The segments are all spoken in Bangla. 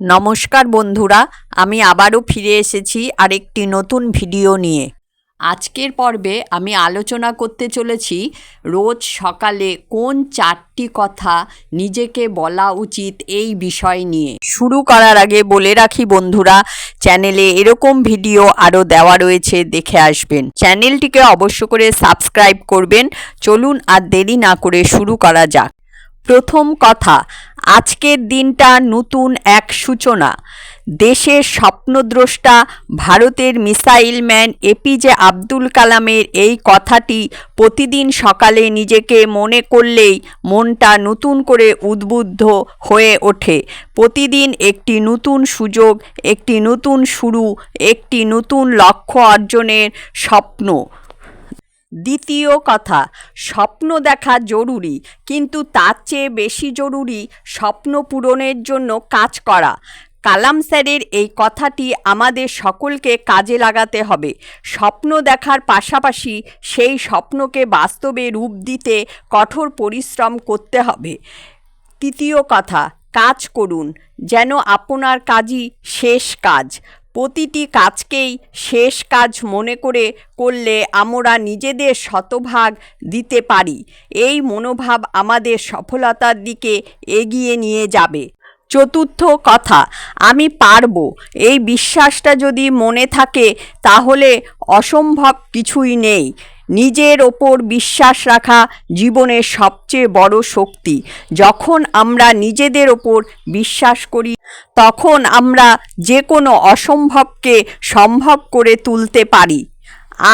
নমস্কার বন্ধুরা, আমি আবারও ফিরে এসেছি আরেকটি নতুন ভিডিও নিয়ে। আজকের পর্বে আমি আলোচনা করতে চলেছি রোজ সকালে কোন চারটি কথা নিজেকে বলা উচিত এই বিষয় নিয়ে। শুরু করার আগে বলে রাখি বন্ধুরা, চ্যানেলে এরকম ভিডিও আরও দেওয়া রয়েছে, দেখে আসবেন। চ্যানেলটিকে অবশ্য করে সাবস্ক্রাইব করবেন। চলুন আর দেরি না করে শুরু করা যাক। প্রথম কথা আজকের দিনটা নতুন এক সূচনা। দেশের স্বপ্নদ্রষ্টা, ভারতের মিসাইল ম্যান এপিজে আব্দুল কালামের এই কথাটি প্রতিদিন সকালে নিজেকে মনে করলেই মনটা নতুন করে উদ্বুদ্ধ হয়ে ওঠে। প্রতিদিন একটি নতুন সুযোগ, একটি নতুন শুরু, একটি নতুন লক্ষ্য অর্জনের স্বপ্ন। দ্বিতীয় কথা, স্বপ্ন দেখা জরুরি, কিন্তু তার চেয়ে বেশি জরুরি স্বপ্ন পূরণের জন্য কাজ করা। কালাম স্যারের এই কথাটি আমাদের সকলকে কাজে লাগাতে হবে। স্বপ্ন দেখার পাশাপাশি সেই স্বপ্নকে বাস্তবে রূপ দিতে কঠোর পরিশ্রম করতে হবে। তৃতীয় কথা, কাজ করুন, যেন আপনার কাজই শেষ কাজ। প্রতিটি কাজকেই শেষ কাজ মনে করে করলে আমরা নিজেদের শতভাগ দিতে পারি। এই মনোভাব আমাদের সফলতার দিকে এগিয়ে নিয়ে যাবে। চতুর্থ কথা, আমি পারব। এই বিশ্বাসটা যদি মনে থাকে, তাহলে অসম্ভব কিছুই নেই। নিজের ওপর বিশ্বাস রাখা জীবনের সবচেয়ে বড় শক্তি। যখন আমরা নিজেদের ওপর বিশ্বাস করি তখন আমরা যে কোনো অসম্ভবকে সম্ভব করে তুলতে পারি।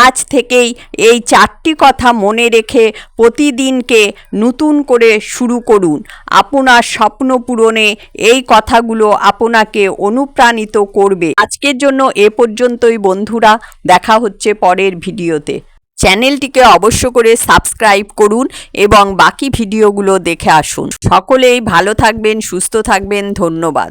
আজ থেকেই এই চারটি কথা মনে রেখে প্রতিদিনকে নতুন করে শুরু করুন। আপনার স্বপ্ন পূরণে এই কথাগুলো আপনাকে অনুপ্রাণিত করবে। আজকের জন্য এ পর্যন্তই বন্ধুরা, দেখা হচ্ছে পরের ভিডিওতে। চ্যানেলটিকে অবশ্য করে সাবস্ক্রাইব করুন এবং বাকি ভিডিওগুলো দেখে আসুন। সকলেই ভালো থাকবেন, সুস্থ থাকবেন, ধন্যবাদ।